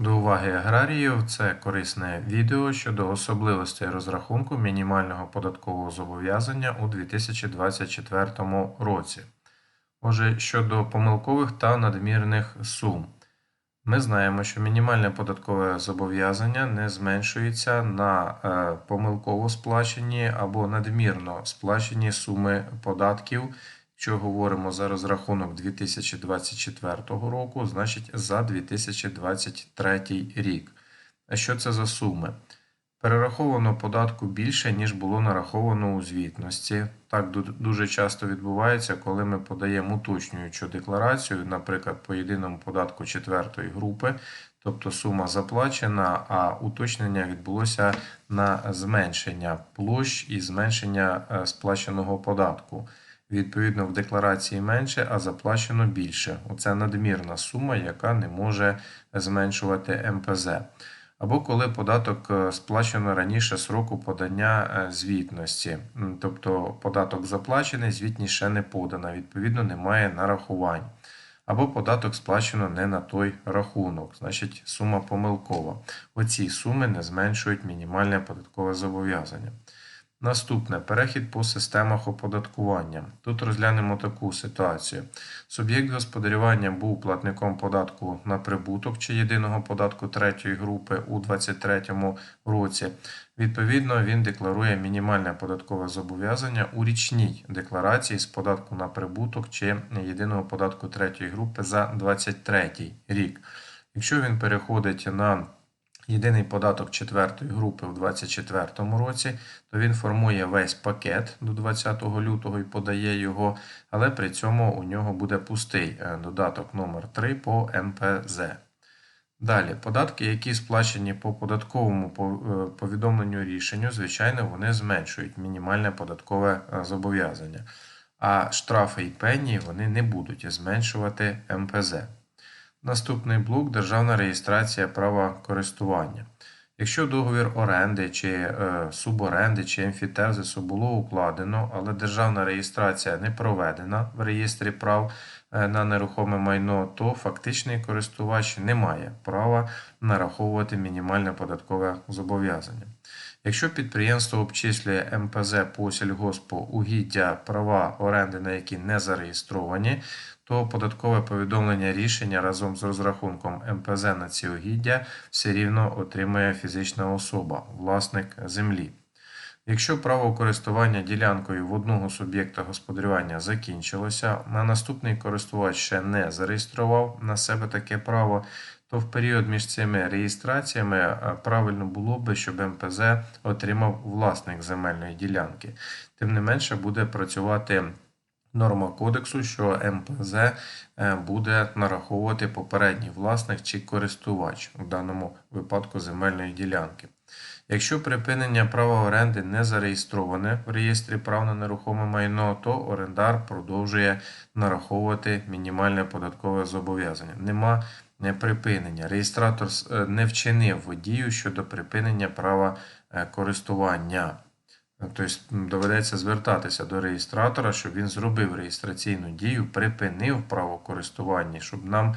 До уваги аграріїв це корисне відео щодо особливостей розрахунку мінімального податкового зобов'язання у 2024 році. Отже, щодо помилкових та надмірних сум. Ми знаємо, що мінімальне податкове зобов'язання не зменшується на е, помилково сплачені або надмірно сплачені суми податків. Якщо говоримо за розрахунок 2024 року, значить за 2023 рік. А що це за суми? Перераховано податку більше, ніж було нараховано у звітності. Так дуже часто відбувається, коли ми подаємо уточнюючу декларацію, наприклад, по єдиному податку четвертої групи, тобто сума заплачена, а уточнення відбулося на зменшення площ і зменшення е, сплаченого податку. Відповідно, в декларації менше, а заплачено більше. Оце надмірна сума, яка не може зменшувати МПЗ. Або коли податок е, сплачено раніше сроку подання е, звітності, тобто податок заплачений, звітність ще не подана, відповідно, немає нарахувань. Або податок сплачено не на той рахунок, значить сума помилкова. Оці суми не зменшують мінімальне податкове зобов'язання. Наступне перехід по системах оподаткування. Тут розглянемо таку ситуацію. Суб'єкт господарювання був платником податку на прибуток чи єдиного податку третьої групи у 2023 році. Відповідно, він декларує мінімальне податкове зобов'язання у річній декларації з податку на прибуток чи єдиного податку третьої групи за 2023 рік. Якщо він переходить на єдиний податок четвертої групи у 2024 році, то він формує весь пакет до 20 лютого і подає його, але при цьому у нього буде пустий е, додаток номер 3 по МПЗ. Далі, податки, які сплачені по податковому е, повідомленню рішенню, звичайно, вони зменшують мінімальне податкове е, зобов'язання. А штрафи і пені вони не будуть зменшувати МПЗ. Наступний блок державна реєстрація права користування. Якщо договір оренди чи е, суборенди чи емфітевзису було укладено, але державна реєстрація не проведена в реєстрі прав е, на нерухоме майно, то фактичний користувач не має права нараховувати мінімальне податкове зобов'язання. Якщо підприємство обчислює МПЗ по сільгоспу угіддя права оренди, на які не зареєстровані, то податкове повідомлення рішення разом з розрахунком МПЗ на ці угіддя все рівно отримує фізична особа, власник землі. Якщо право користування ділянкою в одного суб'єкта господарювання закінчилося, а наступний користувач ще не зареєстрував на себе таке право, то в період між цими реєстраціями е, правильно було би, щоб МПЗ отримав власник земельної ділянки. Тим не менше буде працювати норма кодексу, що МПЗ е, буде нараховувати попередній власник чи користувач у даному випадку земельної ділянки. Якщо припинення права оренди не зареєстроване в реєстрі прав на нерухоме майно, то орендар продовжує нараховувати мінімальне податкове зобов'язання. Нема е, припинення. Реєстратор е, не вчинив дію щодо припинення права користування. Тобто доведеться звертатися до реєстратора, щоб він зробив реєстраційну дію, припинив право користування, щоб нам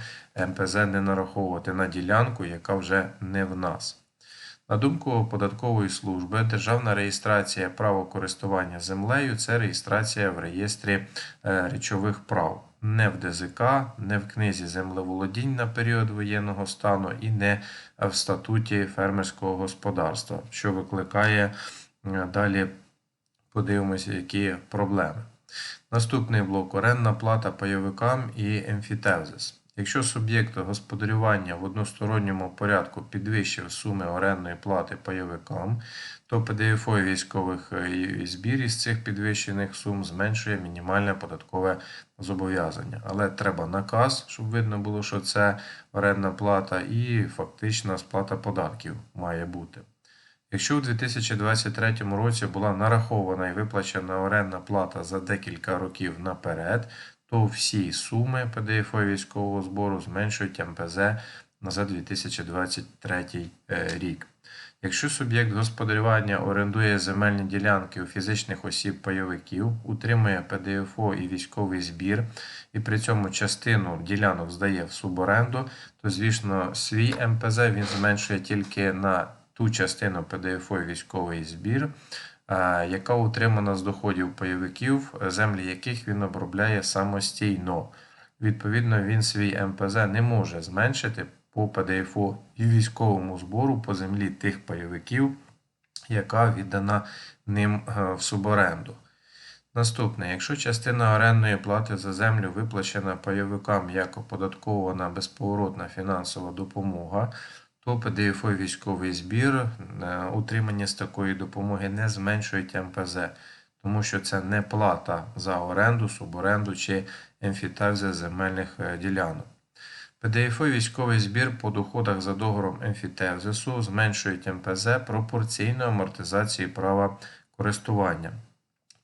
МПЗ не нараховувати на ділянку, яка вже не в нас. На думку податкової служби, державна реєстрація права користування землею це реєстрація в реєстрі е, речових прав, не в ДЗК, не в книзі землеволодінь на період воєнного стану і не в статуті фермерського господарства, що викликає далі подивимося, які проблеми. Наступний блок орендна плата пайовикам і емфітевзис. Якщо суб'єкт господарювання в односторонньому порядку підвищив суми орендної плати пайовикам, то ПДФО військових е, збір із цих підвищених сум зменшує мінімальне податкове зобов'язання. Але треба наказ, щоб видно було, що це орендна плата, і фактична сплата податків має бути. Якщо у 2023 році була нарахована і виплачена орендна плата за декілька років наперед, то всі суми ПДФО військового збору зменшують МПЗ за 2023 е, рік. Якщо суб'єкт господарювання орендує земельні ділянки у фізичних осіб пайовиків, утримує ПДФО і військовий збір, і при цьому частину ділянок здає в суборенду, то, звісно, свій МПЗ він зменшує тільки на ту частину ПДФО військовий збір, яка утримана з доходів пайовиків, землі яких він обробляє самостійно. Відповідно, він свій МПЗ не може зменшити по ПДФО і військовому збору по землі тих пайовиків, яка віддана ним е, в суборенду. Наступне, якщо частина орендної плати за землю виплачена пайовикам як оподаткована безповоротна фінансова допомога, то і військовий збір е, утримання з такої допомоги не зменшують МПЗ, тому що це не плата за оренду, суборенду чи емфітевзи земельних е, ділянок. ПДФО військовий збір по доходах за договором емфітевзису зменшують МПЗ пропорційно амортизації права користування.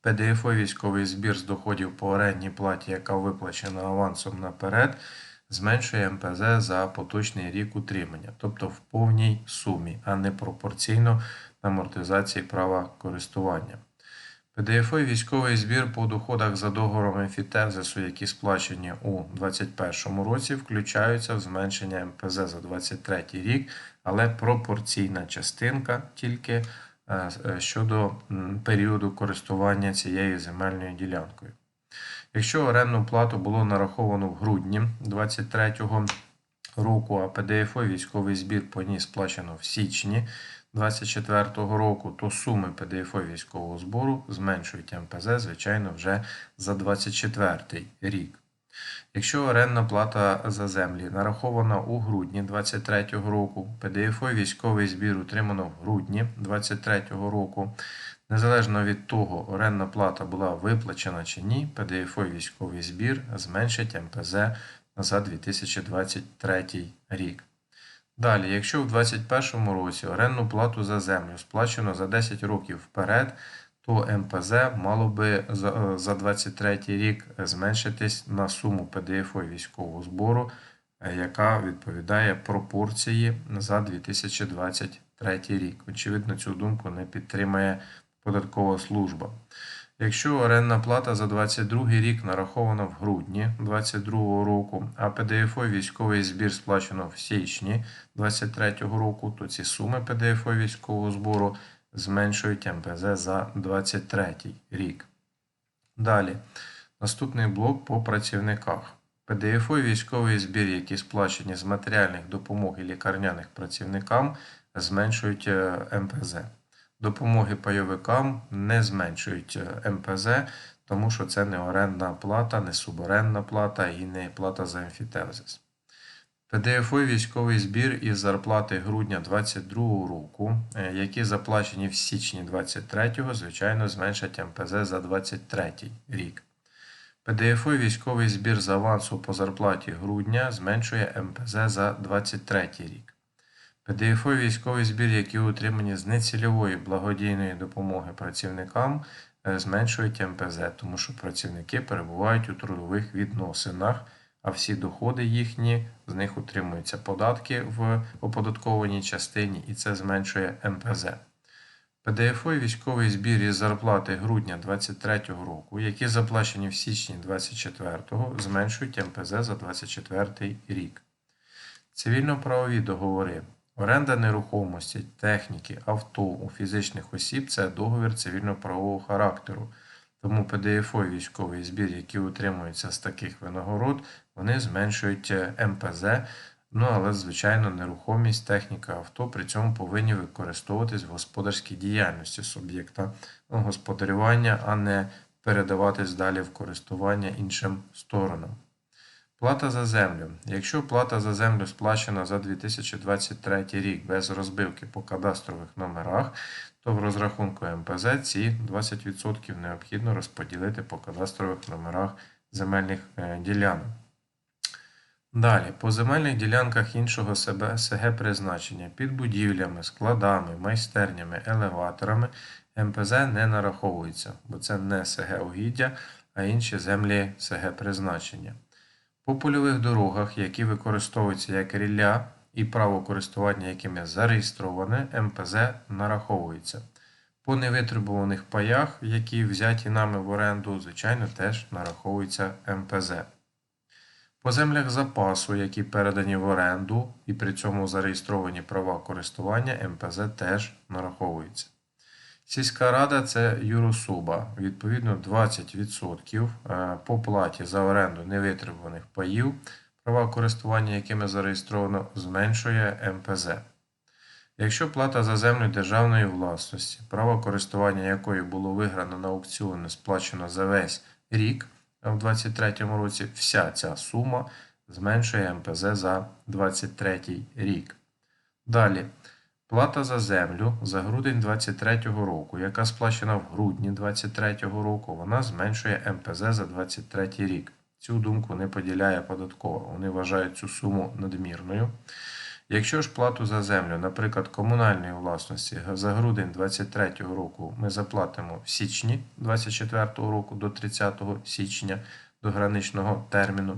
ПДФО військовий збір з доходів по орендній платі, яка виплачена авансом наперед, зменшує МПЗ за поточний рік утримання, тобто в повній сумі, а не пропорційно амортизації права користування. ПДФО і військовий збір по доходах за договором емфітевзису, які сплачені у 2021 році, включаються в зменшення МПЗ за 2023 рік, але пропорційна частинка тільки е, щодо періоду користування цією земельною ділянкою. Якщо орендну плату було нараховано в грудні 2023 року, а ПДФО військовий збір по ній сплачено в січні 2024 року, то суми ПДФО військового збору зменшують МПЗ, звичайно, вже за 2024 рік. Якщо орендна плата за землі нарахована у грудні 2023 року, ПДФО військовий збір утримано в грудні 2023 року, незалежно від того, орендна плата була виплачена чи ні, ПДФО військовий збір зменшить МПЗ за 2023 рік. Далі, якщо в 2021 році орендну плату за землю сплачено за 10 років вперед, то МПЗ мало би за 2023 рік зменшитись на суму ПДФО військового збору, е, яка відповідає пропорції за 2023 рік. Очевидно, цю думку не підтримує податкова служба. Якщо орендна плата за 2022 рік нарахована в грудні 2022 року, а ПДФО військовий збір сплачено в січні 2023 року, то ці суми ПДФО військового збору зменшують МПЗ за 2023 рік. Далі, наступний блок по працівниках. ПДФО військовий збір, які сплачені з матеріальних допомог і лікарняних працівникам, зменшують е, МПЗ. Допомоги пайовикам не зменшують е, МПЗ, тому що це не орендна плата, не суборендна плата і не плата за емфітевзис. ПДФО військовий збір із зарплати грудня 2022 року, е, які заплачені в січні 2023, звичайно, зменшать МПЗ за 2023 рік. ПДФО військовий збір з авансу по зарплаті грудня зменшує МПЗ за 2023 рік. ПДФО військовий збір, які утримані з нецільової благодійної допомоги працівникам, е, зменшують МПЗ, тому що працівники перебувають у трудових відносинах, а всі доходи їхні, з них утримуються податки в оподаткованій частині, і це зменшує МПЗ. ПДФО і військовий збір із зарплати грудня 2023 року, які заплачені в січні 2024, зменшують МПЗ за 2024 рік. Цивільно-правові договори. Оренда нерухомості, техніки, авто у фізичних осіб це договір цивільно-правового характеру. Тому ПДФО військовий збір, які утримуються з таких винагород, вони зменшують е, МПЗ. Ну, але, звичайно, нерухомість, техніка, авто при цьому повинні використовуватись в господарській діяльності суб'єкта господарювання, а не передаватись далі в користування іншим сторонам. Плата за землю. Якщо плата за землю сплачена за 2023 рік без розбивки по кадастрових номерах, то в розрахунку МПЗ ці 20% необхідно розподілити по кадастрових номерах земельних е, ділянок. Далі, по земельних ділянках іншого СГ призначення під будівлями, складами, майстернями, елеваторами МПЗ не нараховується, бо це не СГ угіддя, а інші землі СГ призначення. По польових дорогах, які використовуються як рілля і право користування якими зареєстроване, МПЗ нараховується. По невитребуваних паях, які взяті нами в оренду, звичайно, теж нараховується МПЗ. По землях запасу, які передані в оренду і при цьому зареєстровані права користування, МПЗ теж нараховується. Сільська рада це юрособа. Відповідно, 20% е, по платі за оренду невитребуваних паїв, права користування якими зареєстровано, зменшує МПЗ. Якщо плата за землю державної власності, право користування якої було виграно на аукціоні, сплачено за весь рік а в 2023 році, вся ця сума зменшує МПЗ за 2023 рік. Далі. Плата за землю за грудень 2023 року, яка сплачена в грудні 2023 року, вона зменшує МПЗ за 2023 рік. Цю думку не поділяє податкова. Вони вважають цю суму надмірною. Якщо ж плату за землю, наприклад, комунальної власності за грудень 2023 року ми заплатимо в січні 2024 року до 30 січня до граничного терміну,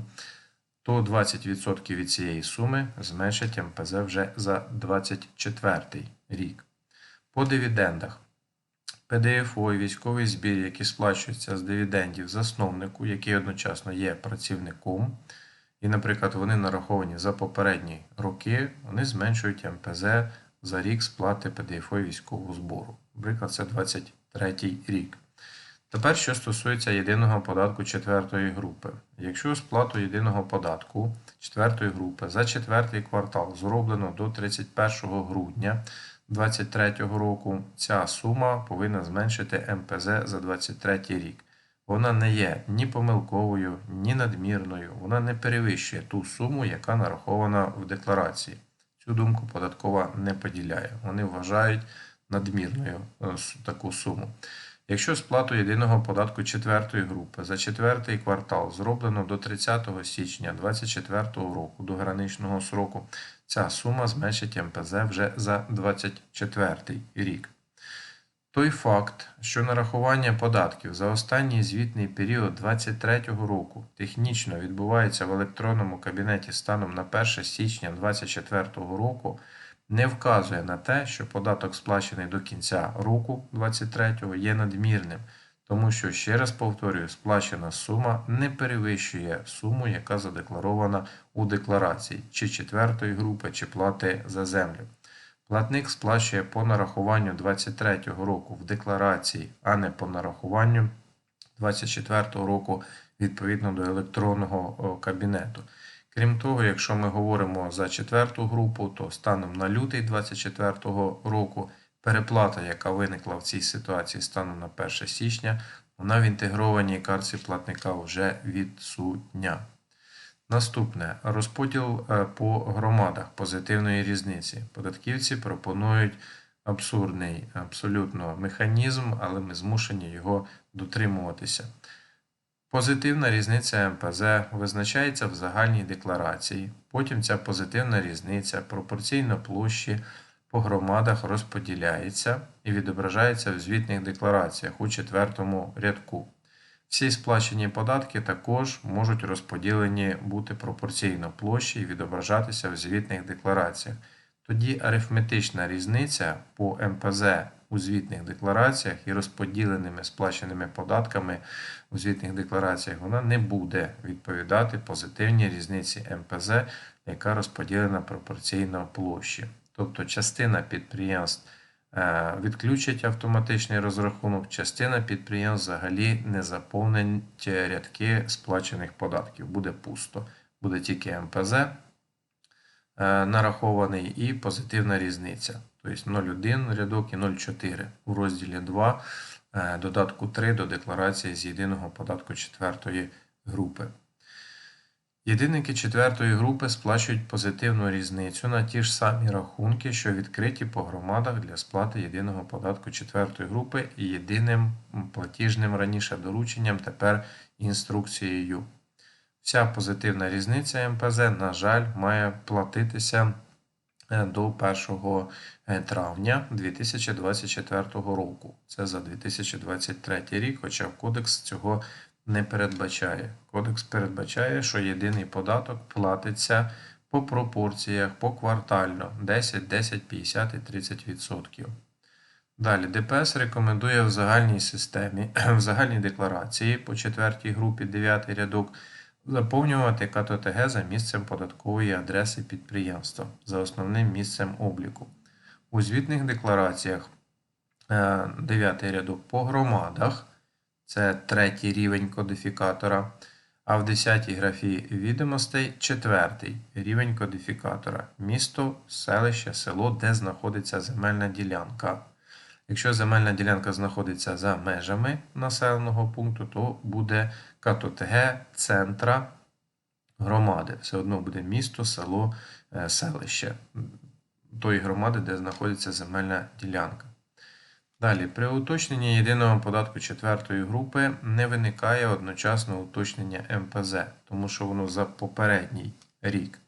то 20% від цієї суми зменшить МПЗ вже за 2024 рік. По дивідендах. ПДФО і військовий збір, які сплачуються з дивідендів засновнику, який одночасно є працівником, і, наприклад, вони нараховані за попередні роки, вони зменшують МПЗ за рік сплати ПДФО і військового збору. Наприклад, це 23 рік. Тепер, що стосується єдиного податку четвертої групи. Якщо сплату єдиного податку четвертої групи за четвертий квартал зроблено до 31 грудня 2023 року, ця сума повинна зменшити МПЗ за 2023 рік. Вона не є ні помилковою, ні надмірною, вона не перевищує ту суму, яка нарахована в декларації. Цю думку податкова не поділяє. Вони вважають надмірною е, таку суму. Якщо сплату єдиного податку четвертої групи за четвертий квартал зроблено до 30 січня 2024 року до граничного сроку, ця сума зменшить МПЗ вже за 2024 рік. Той факт, що нарахування податків за останній звітний період 2023 року технічно відбувається в електронному кабінеті станом на 1 січня 2024 року, не вказує на те, що податок сплачений до кінця року 2023 є надмірним, тому що, ще раз повторюю, сплачена сума не перевищує суму, яка задекларована у декларації чи четвертої групи, чи плати за землю. Платник сплачує по нарахуванню 23 року в декларації, а не по нарахуванню 24 року відповідно до електронного кабінету. Крім того, якщо ми говоримо за четверту групу, то станом на лютий 2024 року переплата, яка виникла в цій ситуації станом на 1 січня, вона в інтегрованій картці платника вже відсутня. Наступне розподіл е, по громадах позитивної різниці. Податківці пропонують абсурдний абсолютно механізм, але ми змушені його дотримуватися. Позитивна різниця МПЗ визначається в загальній декларації. Потім ця позитивна різниця пропорційно площі по громадах розподіляється і відображається в звітних деклараціях у четвертому рядку. Всі сплачені податки також можуть розподілені бути пропорційно площі і відображатися в звітних деклараціях. Тоді арифметична різниця по МПЗ у звітних деклараціях і розподіленими сплаченими податками у звітних деклараціях вона не буде відповідати позитивній різниці МПЗ, яка розподілена пропорційно площі. Тобто частина підприємств е, відключить автоматичний розрахунок, частина підприємств взагалі не заповнить рядки сплачених податків. Буде пусто. Буде тільки МПЗ е, нарахований і позитивна різниця. Тобто 0,1 рядок і 0,4 у розділі 2 е, додатку 3 до декларації з єдиного податку четвертої групи. Єдинники четвертої групи сплачують позитивну різницю на ті ж самі рахунки, що відкриті по громадах для сплати єдиного податку четвертої групи і єдиним платіжним раніше дорученням, тепер інструкцією. Вся позитивна різниця МПЗ, на жаль, має платитися до 1 травня 2024 року. Це за 2023 рік, хоча кодекс цього не передбачає. Кодекс передбачає, що єдиний податок платиться по пропорціях, поквартально 10, 10, 50 і 30%. Далі ДПС рекомендує в загальній системі, в загальній декларації по четвертій групі 9 рядок заповнювати КТТГ за місцем податкової адреси підприємства за основним місцем обліку. У звітних деклараціях 9 рядок по громадах це третій рівень кодифікатора. А в 10 графі відомостей четвертий рівень кодифікатора місто, селище, село, де знаходиться земельна ділянка. Якщо земельна ділянка знаходиться за межами населеного пункту, то буде КТТГ центра громади. Все одно буде місто, село, е, селище тої громади, де знаходиться земельна ділянка. Далі, при уточненні єдиного податку четвертої групи не виникає одночасно уточнення МПЗ, тому що воно за попередній рік.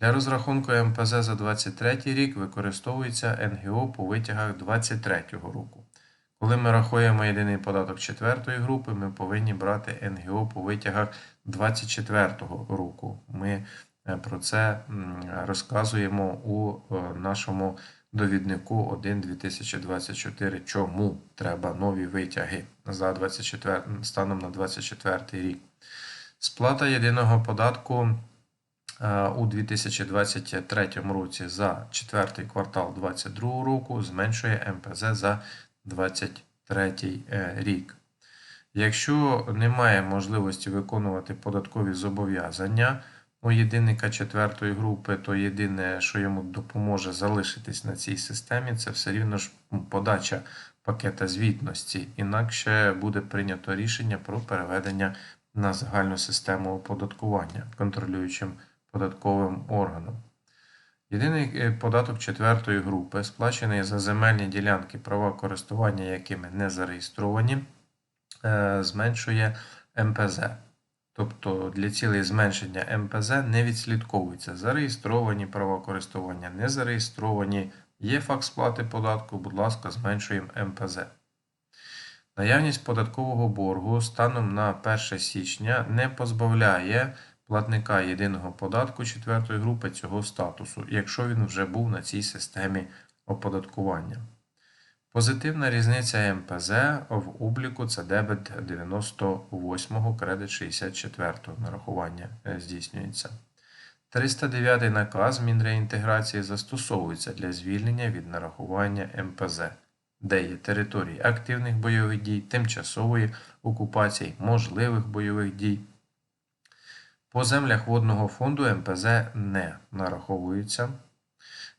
Для розрахунку МПЗ за 23 рік використовується НГО по витягах 23 року. Коли ми рахуємо єдиний податок четвертої групи, ми повинні брати НГО по витягах 24 року. Ми е, про це розказуємо у е, нашому довіднику 1 2024. Чому треба нові витяги за 24, станом на 24 рік? Сплата єдиного податку е, у 2023 році за четвертий квартал 2022 року зменшує МПЗ за 2023 рік. Якщо немає можливості виконувати податкові зобов'язання у єдинника четвертої групи, то єдине, що йому допоможе залишитись на цій системі, це все рівно ж подача пакета звітності. Інакше буде прийнято рішення про переведення на загальну систему оподаткування контролюючим податковим органом. Єдиний е, податок четвертої групи, сплачений за земельні ділянки, права користування якими не зареєстровані, е, зменшує МПЗ. Тобто для цілей зменшення МПЗ не відслідковуються зареєстровані права користування, не зареєстровані. Є факт сплати податку, будь ласка, зменшуємо МПЗ. Наявність податкового боргу станом на 1 січня не позбавляє платника єдиного податку четвертої групи цього статусу, якщо він вже був на цій системі оподаткування. Позитивна різниця МПЗ в обліку це дебет 98-го, кредит 64-го нарахування е, здійснюється. 309 наказ Мінреінтеграції застосовується для звільнення від нарахування МПЗ, де є території активних бойових дій, тимчасової окупації, можливих бойових дій. По землях водного фонду МПЗ не нараховується.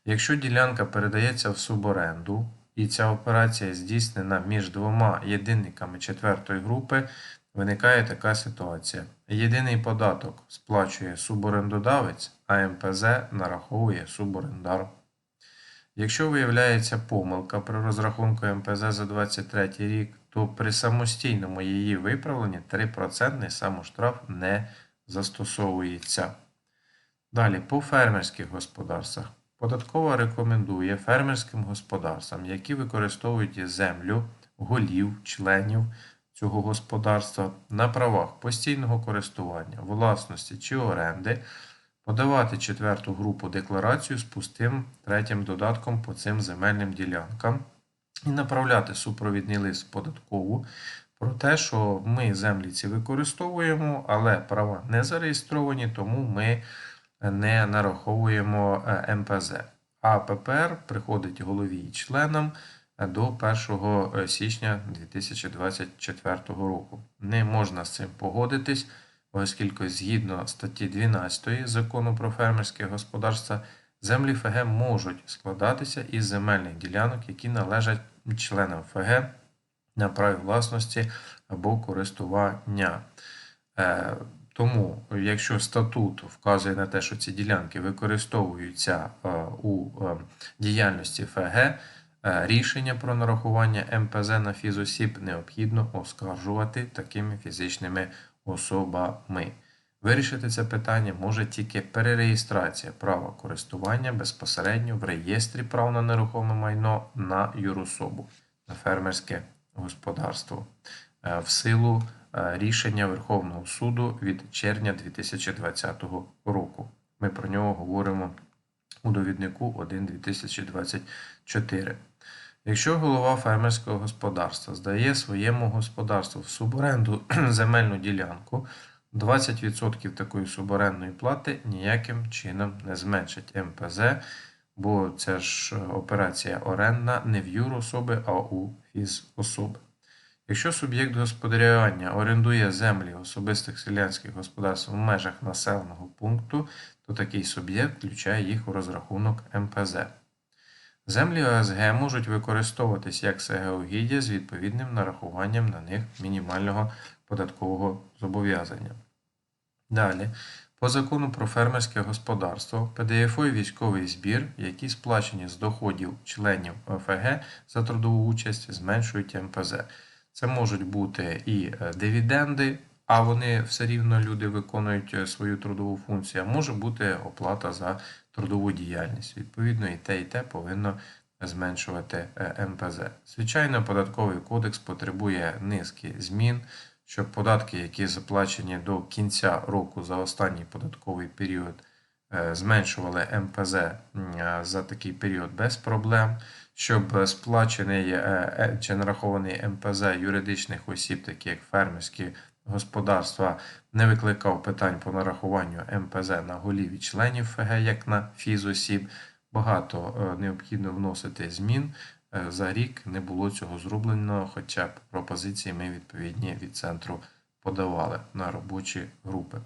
Якщо ділянка передається в суборенду, і ця операція здійснена між двома єдинниками четвертої групи, виникає така ситуація. Єдиний податок сплачує суборендодавець, а МПЗ нараховує суборендар. Якщо виявляється помилка при розрахунку МПЗ за 23 рік, то при самостійному її виправленні 3% самоштраф не застосовується. Далі, по фермерських господарствах. Податкова рекомендує фермерським господарствам, які використовують землю, голів, членів цього господарства на правах постійного користування, власності чи оренди, подавати четверту групу декларацію з пустим третім додатком по цим земельним ділянкам і направляти супровідний лист податкову про те, що ми землі ці використовуємо, але права не зареєстровані, тому ми не нараховуємо е, МПЗ. А ППР приходить голові і членам е, до 1 е, січня 2024 року. Не можна з цим погодитись, оскільки згідно статті 12 закону про фермерське господарство, землі ФГ можуть складатися із земельних ділянок, які належать членам ФГ на праві власності або користування. Тому, якщо статут вказує на те, що ці ділянки використовуються е, у е, діяльності ФГ, е, рішення про нарахування МПЗ на фізосіб необхідно оскаржувати такими фізичними особами. Вирішити це питання може тільки перереєстрація права користування безпосередньо в реєстрі прав на нерухоме майно на юрособу, на фермерське господарство в силу рішення Верховного суду від червня 2020 року. Ми про нього говоримо у довіднику 1-2024. Якщо голова фермерського господарства здає своєму господарству в суборенду земельну ділянку, 20% такої суборендної плати ніяким чином не зменшить МПЗ, бо це ж операція орендна не в юрособи, а у фізособи. Якщо суб'єкт господарювання орендує землі особистих селянських господарств в межах населеного пункту, то такий суб'єкт включає їх у розрахунок МПЗ. Землі ОСГ можуть використовуватись як СГ-угіддя з відповідним нарахуванням на них мінімального податкового зобов'язання. Далі, по закону про фермерське господарство, ПДФО і військовий збір, які сплачені з доходів членів ОФГ за трудову участь, зменшують МПЗ. Це можуть бути і е, дивіденди, а вони все рівно люди виконують е, свою трудову функцію, а може бути оплата за трудову діяльність. Відповідно, і те, і те повинно зменшувати е, МПЗ. Звичайно, податковий кодекс потребує низки змін, щоб податки, які заплачені до кінця року за останній податковий період, е, зменшували МПЗ е, за такий період без проблем, щоб сплачений е, чи нарахований МПЗ юридичних осіб, такі як фермерські господарства, не викликав питань по нарахуванню МПЗ на голів і членів ФГ, як на фізосіб. Багато необхідно вносити змін. Е, За рік не було цього зроблено, хоча б пропозиції ми відповідні від центру подавали на робочі групи.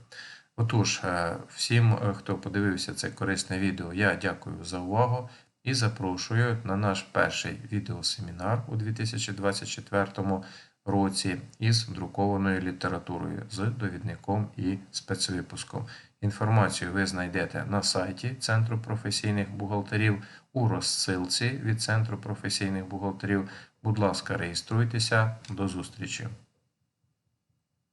Отож, е, всім, е, хто подивився це корисне відео, я дякую за увагу і запрошую на наш перший відеосемінар у 2024 році із друкованою літературою з довідником і спецвипуском. Інформацію ви знайдете на сайті Центру професійних бухгалтерів у розсилці від Центру професійних бухгалтерів. Будь ласка, реєструйтеся. До зустрічі!